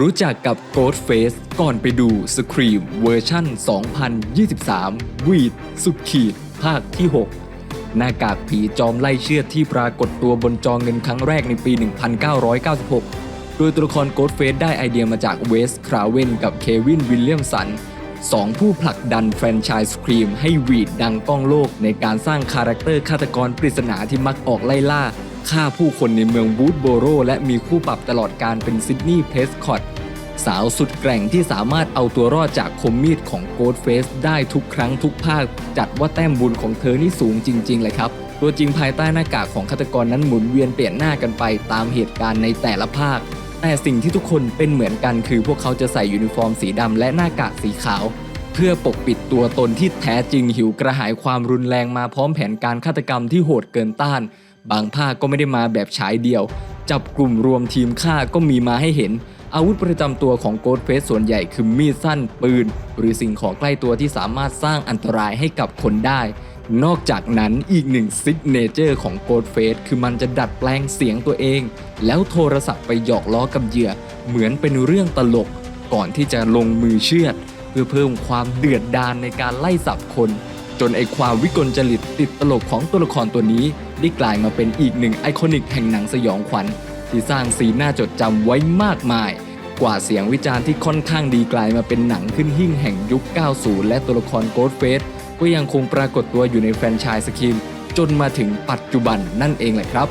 รู้จักกับ Ghostface ก่อนไปดู Scream เวอร์ชัน2023 วีดสุดขีด ภาคที่ 6 หน้ากากผีจอมไล่เชือดที่ปรากฏตัวบนจอเงินครั้งแรกในปี 1996 โดยตัวละคร Ghostface ได้ไอเดียมาจากเวสคราเวนกับเควินวิลเลียมสันสองผู้ผลักดันแฟรนไชส์สครีมให้วีดดังก้องโลกในการสร้างคาแรคเตอร์ฆาตกรปริศนาที่มักออกไล่ล่า ฆ่าผู้คนในเมืองบูธโบโรและมีคู่ปรับตลอดการเป็นซิดนีย์เพสคอตสาวสุดแกร่งที่สามารถเอาตัวรอดจากคมมีดของโกดเฟสได้ทุกครั้งทุกภาค จัดว่าแต้มบุญของเธอนี่สูงจริง ๆ เลยครับ ตัวจริงภายใต้หน้ากากของฆาตกรนั้นหมุนเวียนเปลี่ยนหน้ากันไปตามเหตุการณ์ในแต่ละภาค แต่สิ่งที่ทุกคนเป็นเหมือนกันคือพวกเขาจะใส่ยูนิฟอร์มสีดำและหน้ากากสีขาว เพื่อปกปิดตัวตนที่แท้จริงหิวกระหายความรุนแรงมาพร้อมแผนการฆาตกรรมที่โหดเกินต้าน บางภาคก็ไม่ได้มาแบบฉายเดียว จับกลุ่มรวมทีมฆ่าก็มีมาให้เห็น อาวุธประจำตัวของโกดเฟสส่วนใหญ่คือมีดสั้น ปืน หรือสิ่งของใกล้ตัวที่สามารถสร้างอันตรายให้กับคนได้ นอกจากนั้นอีกหนึ่งซิกเนเจอร์ของโกดเฟสคือมันจะดัดแปลงเสียงตัวเอง แล้วโทรศัพท์ไปหยอกล้อกับเหยื่อ เหมือนเป็นเรื่องตลก ก่อนที่จะลงมือเชือดเพื่อเพิ่มความเดือดดาลในการไล่สับคน จนไอความวิกลจริตติดตลกของตัวละครตัวนี้ ได้กลายมาเป็นอีกหนึ่งไอคอนิกแห่งหนังสยองขวัญ ที่สร้างสีหน้าจดจำไว้มากมาย กว่าเสียงวิจารณ์ที่ค่อนข้างดีกลายมาเป็นหนังขึ้นหิ่งแห่งยุค 90 และตัวละครโกดเฟสก็ยังคงปรากฏตัวอยู่ในแฟรนไชส์สกิมจนมาถึงปัจจุบันนั่นเองแหละครับ